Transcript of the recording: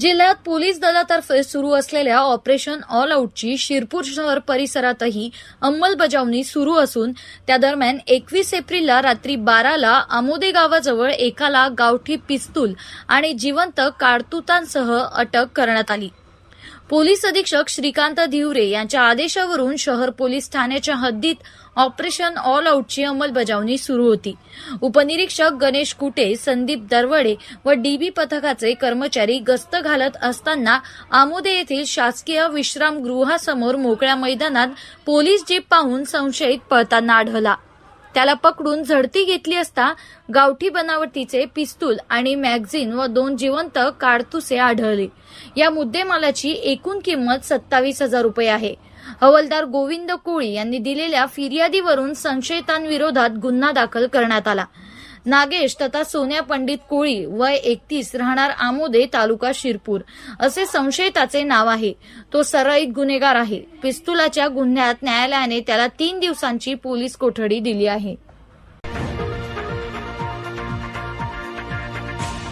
जिल्ह्यात पोलीस दलातर्फे सुरू असलेल्या ऑपरेशन ऑल आऊटची शिरपूर शहर परिसरातही अंमलबजावणी सुरू असून त्या दरम्यान एकवीस एप्रिलला रात्री बाराला आमोदे गावाजवळ एकाला गावठी पिस्तूल आणि जिवंत कारतुतांसह अटक करण्यात आली. पोलीस अधीक्षक श्रीकांत धिवरे यांच्या आदेशावरून शहर पोलीस ठाण्याच्या हद्दीत ऑपरेशन ऑल आऊटची अंमलबजावणी सुरू होती. उपनिरीक्षक गणेश कुटे संदीप दरवडे व डीबी पथकाचे कर्मचारी गस्त घालत असताना आमोदे येथील शासकीय विश्रामगृहासमोर मोकळ्या मैदानात पोलीस जीप पाहून संशयित पळताना आढळला. त्याला पकडून झडती घेतली असता गावठी बनावटीचे पिस्तूल आणि मॅगझिन व दोन जिवंत काडतुसे आढळले. या मुद्देमालाची एकूण किंमत सत्तावीस हजार रुपये आहे. हवलदार गोविंद कोळी यांनी दिलेल्या फिर्यादीवरून संशयितांविरोधात गुन्हा दाखल करण्यात आला. नागेश तथा सोन्या पंडित कोळी वय एकतीस राहणार आमोदे तालुका शिरपूर. असे संशयिताचे नाव आहे. तो सराईत गुन्हेगार आहे. पिस्तुलाच्या गुन्ह्यात न्यायालयाने त्याला तीन दिवसांची पोलीस कोठडी दिली आहे.